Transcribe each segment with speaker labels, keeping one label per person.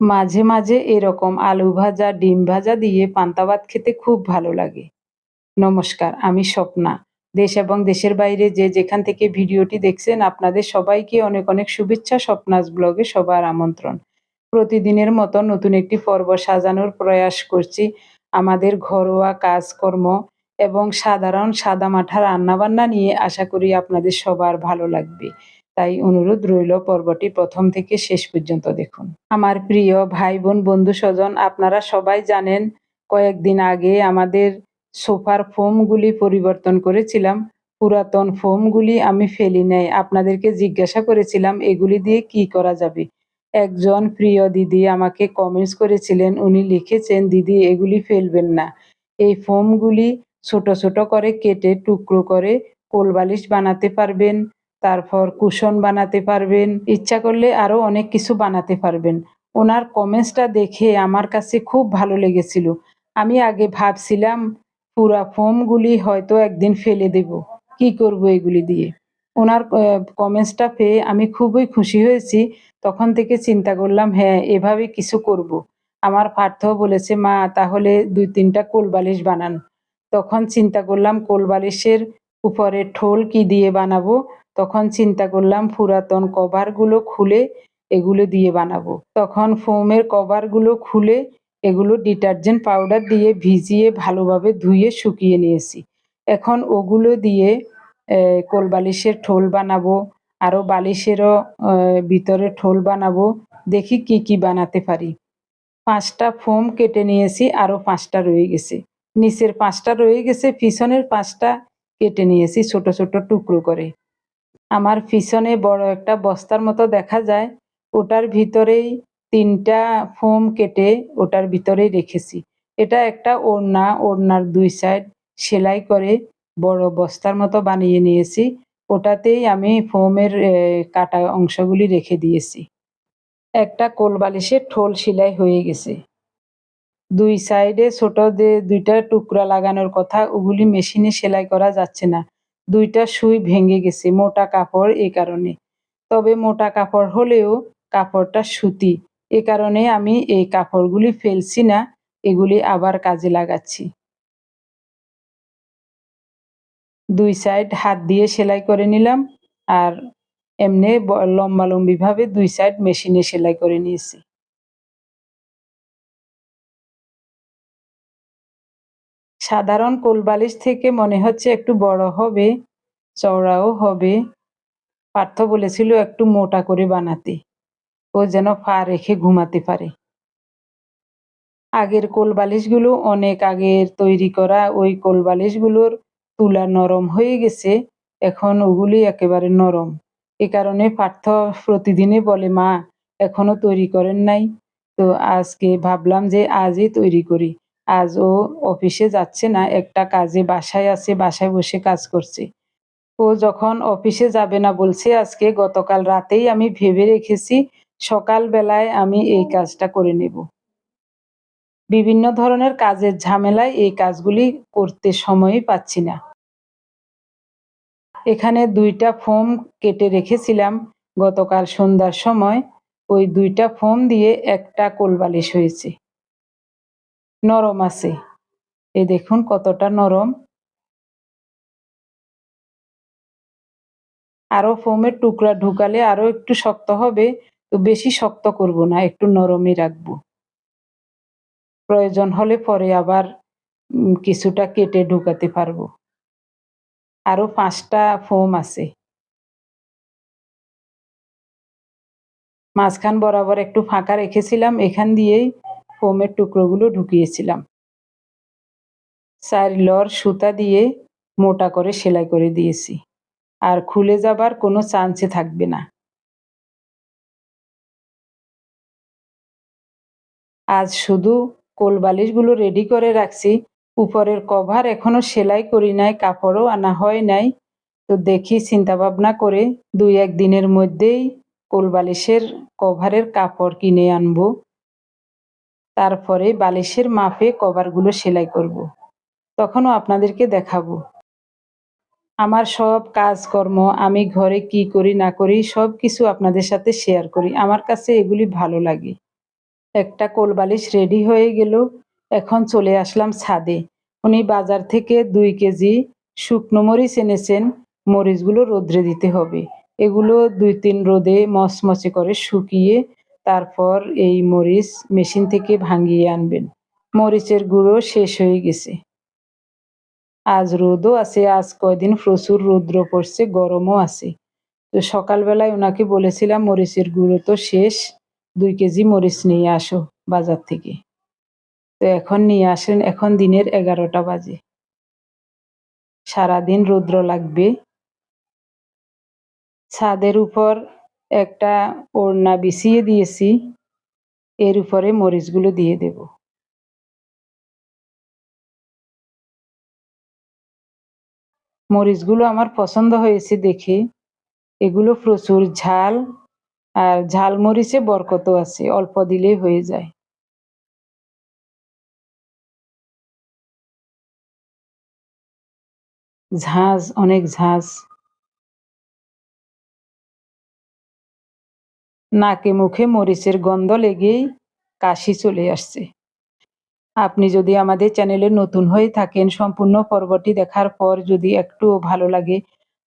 Speaker 1: মাঝে মাঝে এরকম আলু ভাজা, ডিম ভাজা দিয়ে পান্তা ভাত খেতে খুব ভালো লাগে। নমস্কার, আমি স্বপ্না। দেশ এবং দেশের বাইরে যে যেখান থেকে ভিডিওটি দেখছেন, আপনাদের সবাইকে অনেক অনেক শুভেচ্ছা। স্বপ্নাস ব্লগে সবার আমন্ত্রণ। প্রতিদিনের মতো নতুন একটি পর্ব সাজানোর প্রয়াস করছি। আমাদের ঘরোয়া কাজকর্ম এবং সাধারণ সাদামাঠা রান্নাবান্না নিয়ে আশা করি আপনাদের সবার ভালো লাগবে। তাই অনুরোধ রইল পর্বটি প্রথম থেকে শেষ পর্যন্ত দেখুন। আমার প্রিয় ভাই বোন বন্ধু স্বজন আপনারা সবাই জানেন, কয়েকদিন আগে আমাদের সোফার ফোমগুলি পরিবর্তন করেছিলাম। পুরাতন ফোমগুলি আমি ফেলি নাই। আপনাদেরকে জিজ্ঞাসা করেছিলাম, এগুলি দিয়ে কি করা যাবে? একজন প্রিয় দিদি আমাকে কমেন্টস করেছিলেন, উনি লিখেছেন, দিদি, এগুলি ফেলবেন না। এই ফোমগুলি ছোট ছোট করে কেটে টুকরো করে কোলবালিশ বানাতে পারবেন। তারপর কুশন বানাতে পারবেন, ইচ্ছা করলে আরও অনেক কিছু বানাতে পারবেন। ওনার কমেন্টসটা দেখে আমার কাছে খুব ভালো লেগেছিল। আমি আগে ভাবছিলাম, পুরা ফোমগুলি হয়তো একদিন ফেলে দেব। কি করব এগুলি দিয়ে? ওনার কমেন্টসটা পেয়ে আমি খুবই খুশি হয়েছি। তখন থেকে চিন্তা করলাম হ্যাঁ এভাবে কিছু করব। আমার পার্থ বলেছে, মা, তাহলে দুই তিনটা কোলবালিশ বানান। তখন চিন্তা করলাম কোলবালিশের উপরে ঠোল কি দিয়ে বানাবো? তখন চিন্তা করলাম পুরাতন কভারগুলো খুলে এগুলো দিয়ে বানাবো। তখন ফোমের কভারগুলো খুলে এগুলো ডিটারজেন্ট পাউডার দিয়ে ভিজিয়ে ভালোভাবে ধুয়ে শুকিয়ে নিয়েছি। এখন ওগুলো দিয়ে কোল বালিশের ঠোল বানাবো আরও বালিশেরও ভিতরে ঠোল বানাবো, দেখি কি কি বানাতে পারি। পাঁচটা ফোম কেটে নিয়েছি আরও পাঁচটা রয়ে গেছে। নিচের পাঁচটা রয়ে গেছে, পিছনের পাঁচটা কেটে নিয়েছি ছোট ছোট টুকরো করে। আমার পিছনে বড় একটা বস্তার মতো দেখা যায়। ওটার ভিতরেই তিনটা ফোম কেটে ওটার ভিতরেই রেখেছি। এটা একটা ওড়না, ওড়নার দুই সাইড সেলাই করে বড় বস্তার মতো বানিয়ে নিয়েছি। ওটাতেই আমি ফোমের কাটা অংশগুলি রেখে দিয়েছি। একটা কোলবালিশের ঠোল সেলাই হয়ে গেছে। দুই সাইডে ছোট যে দুইটা টুকরা লাগানোর কথা, ওগুলি মেশিনে সেলাই করা যাচ্ছে না। দুইটা সুই ভেঙে গেছে, মোটা কাপড় এই কারণে। তবে মোটা কাপড় হলেও কাপড়টা সুতি, এ কারণে আমি এই কাপড়গুলি ফেলছি না, এগুলি আবার কাজে লাগাচ্ছি। দুই সাইড হাত দিয়ে সেলাই করে নিলাম, আর এমনি লম্বালম্বিভাবে দুই সাইড মেশিনে সেলাই করে নিয়েছি। সাধারণ কোলবালিশ থেকে মনে হচ্ছে একটু বড় হবে, চওড়াও হবে। পার্থ বলেছিল একটু মোটা করে বানাতে। ও যেন পা রেখে ঘুমাতে পারে। আগের কোল বালিশগুলো অনেক আগের তৈরি করা, ওই কোলবালিশগুলোর তুলা নরম হয়ে গেছে, এখন ওগুলি একেবারে নরম। এ কারণে পার্থ প্রতিদিনে বলে, মা, এখনও তৈরি করেন নাই। তো আজকে ভাবলাম যে আজই তৈরি করি। আজ ও অফিসে যাচ্ছে না, একটা কাজে বাসায় আছে, বাসায় বসে কাজ করছে। ও যখন অফিসে যাবে না বলছে আজকে, গতকাল রাতেই আমি ভেবে রেখেছি সকালবেলায় আমি এই কাজটা করে নেব। বিভিন্ন ধরনের কাজের ঝামেলায় এই কাজগুলি করতে সময়ই পাচ্ছি না। এখানে দুইটা ফোম কেটে রেখেছিলাম গতকাল সন্ধ্যার সময়। ওই দুইটা ফোম দিয়ে একটা কোলবালিশ হয়েছে। নরম আছে। এ দেখুন কতটা নরম। আরও ফোমের টুকরা ঢুকালে আরও একটু শক্ত হবে, তো বেশি শক্ত করব না, একটু নরমই রাখব। প্রয়োজন হলে পরে আবার কিছুটা কেটে ঢুকাতে পারব। আরও পাঁচটা ফোম আছে। মাঝখান বরাবর একটু ফাঁকা রেখেছিলাম, এখান দিয়েই ফোমের টুকরোগুলো ঢুকিয়েছিলাম। চার লর সুতা দিয়ে মোটা করে সেলাই করে দিয়েছি। আর খুলে যাবার কোনো চান্সে থাকবে না। আজ শুধু কোল বালিশগুলো রেডি করে রাখছি। উপরের কভার এখনও সেলাই করি নাই, কাপড়ও আনা হয় নাই। তো দেখি চিন্তা ভাবনা করে দুই এক দিনের মধ্যেই কোলবালিশের কভারের কাপড় কিনে আনব। তারপরে বালিশের মাপে কভারগুলো সেলাই করব। তখনও আপনাদেরকে দেখাবো। আমার সব কাজকর্ম, আমি ঘরে কি করি, না করি সব কিছু আপনাদের সাথে শেয়ার করি। আমার কাছে এগুলি ভালো লাগে। একটা কোলবালিশ রেডি হয়ে গেল। এখন চলে আসলাম ছাদে। উনি বাজার থেকে দুই কেজি শুকনো মরিচ এনেছেন। মরিচগুলো রোদ্রে দিতে হবে। এগুলো দুই তিন রোদে মচমচে করে শুকিয়ে তারপর এই মরিচ মেশিন থেকে ভাঙিয়ে আনবেন। মরিচের গুঁড়ো শেষ হয়ে গেছে। আজ রোদও আছে, আজ কয়দিন প্রচুর রৌদ্র পড়ছে, গরমও আছে। তো সকালবেলায় ওনাকে বলেছিলাম, মরিচের গুঁড়ো তো শেষ, দুই কেজি মরিচ নিয়ে আসো বাজার থেকে। তো এখন নিয়ে আসেন, এখন দিনের এগারোটা বাজে। সারাদিন রৌদ্র লাগবে। ছাদের উপর একটা ওড়না বিছিয়ে দিয়েছি, এর উপরে মরিচগুলো দিয়ে দেব। মরিচগুলো আমার পছন্দ হয়েছে দেখে। এগুলো প্রচুর ঝাল আর ঝাল মরিচে বরকত আছে, অল্প দিলেই হয়ে যায়। ঝাঁজ, অনেক ঝাঁজ। নাকে মুখে মরিচের গন্ধ লেগেই কাশি চলে আসছে। আপনি যদি আমাদের চ্যানেলে নতুন হয়ে থাকেন, সম্পূর্ণ পর্বটি দেখার পর যদি একটু ভালো লাগে,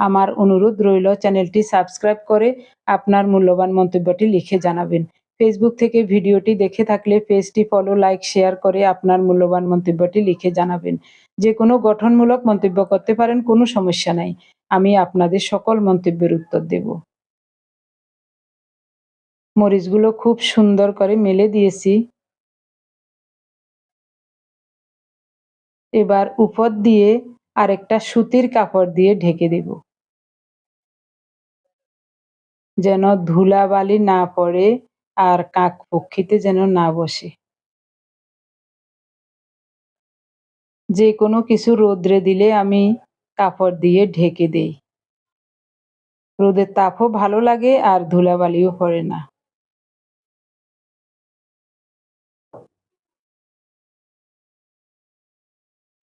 Speaker 1: আমার অনুরোধ রইল চ্যানেলটি সাবস্ক্রাইব করে আপনার মূল্যবান মন্তব্যটি লিখে জানাবেন। ফেসবুক থেকে ভিডিওটি দেখে থাকলে পেজটি ফলো লাইক শেয়ার করে আপনার মূল্যবান মন্তব্যটি লিখে জানাবেন। যে কোনো গঠনমূলক মন্তব্য করতে পারেন, কোনো সমস্যা নাই। আমি আপনাদের সকল মন্তব্যের উত্তর দেব। মরিচগুলো খুব সুন্দর করে মেলে দিয়েছি। এবার উপর দিয়ে আরেকটা সুতির কাপড় দিয়ে ঢেকে দেব। যেন ধুলাবালি না পড়ে আর কাক পক্ষীতে যেন না বসে। যে কোনো কিছু রোদ্রে দিলে আমি কাপড় দিয়ে ঢেকে দেই। রোদের তাপও ভালো লাগে আর ধুলাবালিও পড়ে না।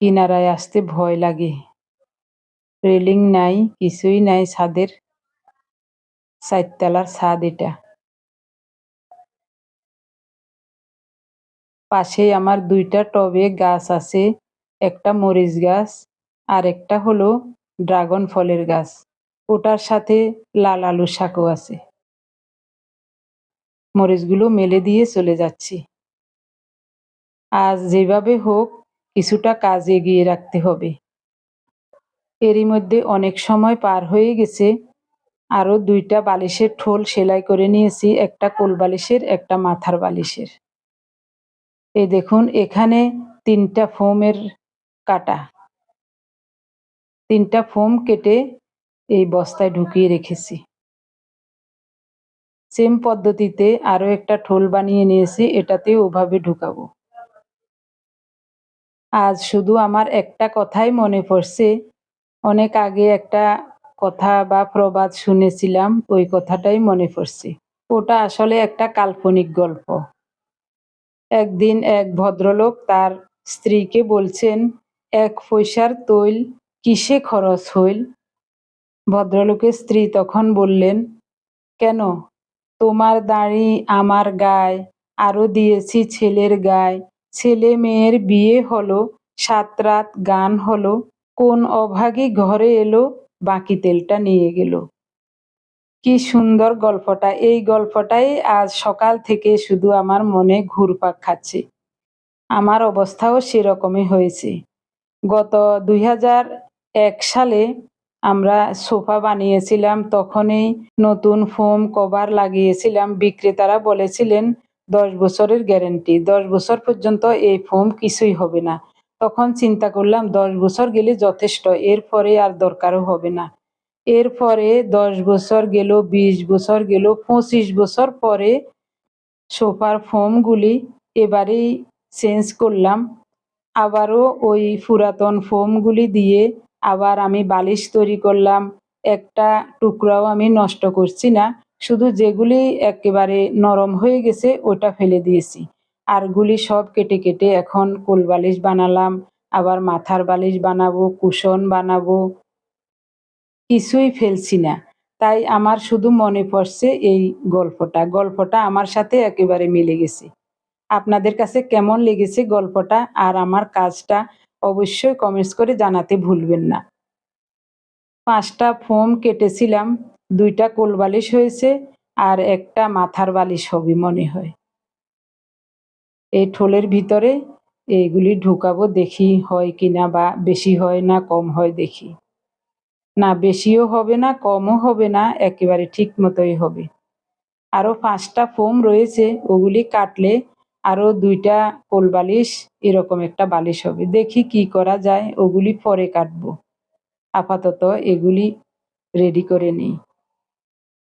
Speaker 1: কিনারায় আসতে ভয় লাগে। রেলিং নাই, কিছুই নাই ছাদের, চারতলার ছাদ এটা। পাশে আমার দুইটা টবে গাছ আছে, একটা মরিচ গাছ আর একটা হলো ড্রাগন ফলের গাছ। ওটার সাথে লাল আলু শাকও আছে। মরিচগুলো মেলে দিয়ে চলে যাচ্ছি। আজ যেভাবে হোক কিছুটা কাজ এগিয়ে রাখতে হবে। এরই মধ্যে অনেক সময় পার হয়ে গেছে। আরও দুইটা বালিশের ঠোল সেলাই করে নিয়েছি, একটা কোল বালিশের, একটা মাথার বালিশের। এই দেখুন, এখানে তিনটা ফোমের কাটা। তিনটা ফোম কেটে এই বস্তায় ঢুকিয়ে রেখেছি। সেম পদ্ধতিতে আরও একটা ঠোল বানিয়ে নিয়েছি, এটাতেও ওভাবে ঢুকাবো। আজ শুধু আমার একটা কথাই মনে পড়ছে। অনেক আগে একটা কথা বা প্রবাদ শুনেছিলাম, ওই কথাটাই মনে পড়ছে। ওটা আসলে একটা কাল্পনিক গল্প। একদিন এক ভদ্রলোক তার স্ত্রীকে বলছেন, এক পয়সার তৈল কিসে খরচ হইল? ভদ্রলোকের স্ত্রী তখন বললেন, কেন? তোমার দাড়ি আমার গায়ে আরও দিয়েছি ছেলের গায়ে। ছেলে মেয়ের বিয়ে হলো সাত রাত গান হলো, কোন অভাগী ঘরে এলো, বাকি তেলটা নিয়ে গেল। কি সুন্দর গল্পটা, এই গল্পটাই আজ সকাল থেকে শুধু আমার মনে ঘুরপাক খাচ্ছে। আমার অবস্থাও সেরকমই হয়েছে। গত দুই এক সালে আমরা সোফা বানিয়েছিলাম, তখনই নতুন ফোম কভার লাগিয়েছিলাম। বিক্রেতারা বলেছিলেন দশ বছরের গ্যারেন্টি দশ বছর পর্যন্ত এই ফোম কিছুই হবে না। তখন চিন্তা করলাম, দশ বছর গেলে যথেষ্ট, এরপরে আর দরকারও হবে না। এরপরে দশ বছর গেল, বিশ বছর গেল, পঁচিশ বছর পরে সোফার ফোমগুলি এবারেই চেঞ্জ করলাম। আবারও ওই পুরাতন ফোমগুলি দিয়ে আবার আমি বালিশ তৈরি করলাম। একটা টুকরাও আমি নষ্ট করছি না। শুধু যেগুলি একেবারে নরম হয়ে গেছে, ওটা ফেলে দিয়েছি। আরগুলি সব কেটে কেটে এখন কোল বালিশ বানালাম, আবার মাথার বালিশ বানাবো, কুশন বানাবো। কিছুই ফেলছি না। তাই আমার শুধু মনে পড়ছে এই গল্পটা। গল্পটা আমার সাথে একেবারে মিলে গেছে। আপনাদের কাছে কেমন লেগেছে গল্পটা আর আমার কাজটা অবশ্যই কমেন্টস করে জানাতে ভুলবেন না। পাঁচটা ফোম কেটেছিলাম দুইটা কোল বালিশ হয়েছে আর একটা মাথার বালিশ হবে মনে হয়। এই ঠোলের ভিতরে এইগুলি ঢুকাবো দেখি হয় কিনা বা বেশি হয় না কম হয় দেখি। না বেশিও হবে না, কমও হবে না, একেবারে ঠিক মতোই হবে। আরও পাঁচটা ফোম রয়েছে, ওগুলি কাটলে আরও দুইটা কোল বালিশ এরকম একটা বালিশ হবে। দেখি কি করা যায়, ওগুলি পরে কাটবো। আপাতত এগুলি রেডি করে নিই।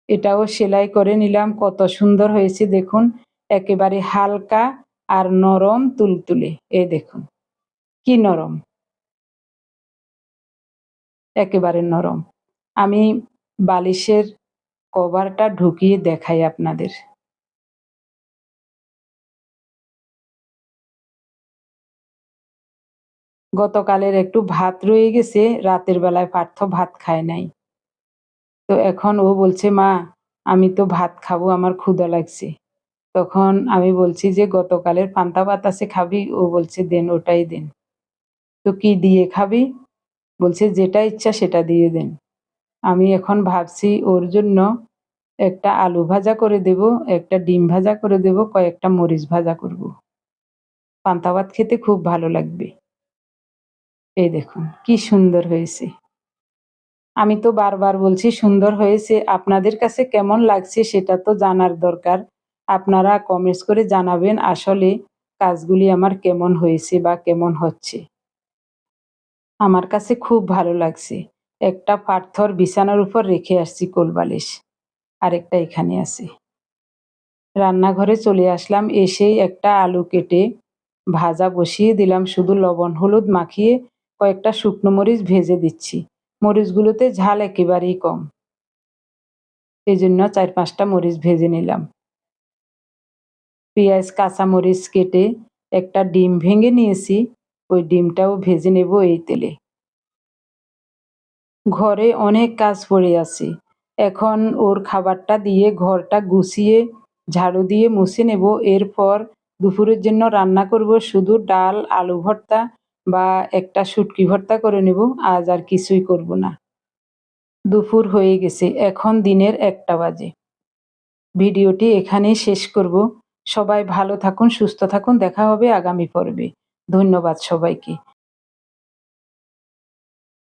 Speaker 1: এটাও সেলাই করে নিলাম। কত সুন্দর হয়েছে, দেখুন। একেবারে হালকা আর নরম তুলতুলে। এ দেখুন, কি নরম। একেবারে নরম। আমি বালিশের কভারটা ঢুকিয়ে দেখাই আপনাদের। গতকালের একটু ভাত রয়ে গেছে, রাতের বেলায় পার্থ ভাত খায় নাই। তো এখন ও বলছে, মা, আমি তো ভাত খাব, আমার ক্ষুধা লাগছে। তখন আমি বলছি যে, গতকালের পান্তা ভাত আছে, খাবি? ও বলছে, দেন, ওটাই দেন। তো কি দিয়ে খাবি? বলছে, যেটা ইচ্ছা সেটা দিয়ে দেন। আমি এখন ভাবছি, ওর জন্য একটা আলু ভাজা করে দেব, একটা ডিম ভাজা করে দেব, কয়েকটা মরিচ ভাজা করব। পান্তা ভাত খেতে খুব ভালো লাগবে। এই দেখুন, কি সুন্দর হয়েছে। আমি তো বারবার বলছি, সুন্দর হয়েছে। আপনাদের কাছে কেমন লাগছে সেটা তো জানার দরকার। আপনারা কমেন্টস করে জানাবেন আসলে কাজগুলি আমার কেমন হয়েছে বা কেমন হচ্ছে। আমার কাছে খুব ভালো লাগছে। একটা পাথর বিছানার উপর রেখে আসছি কোলবালিশ আরেকটা এখানে আছে। রান্নাঘরে চলে আসলাম, এসেই একটা আলু কেটে ভাজা বসিয়ে দিলাম। শুধু লবণ, হলুদ মাখিয়ে কয়েকটা শুকনো মরিচ ভেজে দিচ্ছি। মরিচগুলোতে ঝাল একেবারেই কম। এই জন্য চার পাঁচটা মরিচ ভেজে নিলাম। পেঁয়াজ, কাঁচা মরিচ কেটে একটা ডিম ভেঙে নিয়েছি। ওই ডিমটাও ভেজে নেব এই তেলে। ঘরে অনেক কাজ পড়ে আছে। এখন ওর খাবারটা দিয়ে ঘরটা গুছিয়ে, ঝাড়ু দিয়ে মুছে নেব। এরপর দুপুরের জন্য রান্না করব শুধু ডাল, আলু ভর্তা বা একটা শুটকি ভর্তা করে নেব, আজ আর কিছুই করব না। দুপুর হয়ে গেছে, এখন দিনের একটা বাজে। ভিডিওটি এখানেই শেষ করব। সবাই ভালো থাকুন, সুস্থ থাকুন, দেখা হবে আগামী পর্বে। ধন্যবাদ সবাইকে।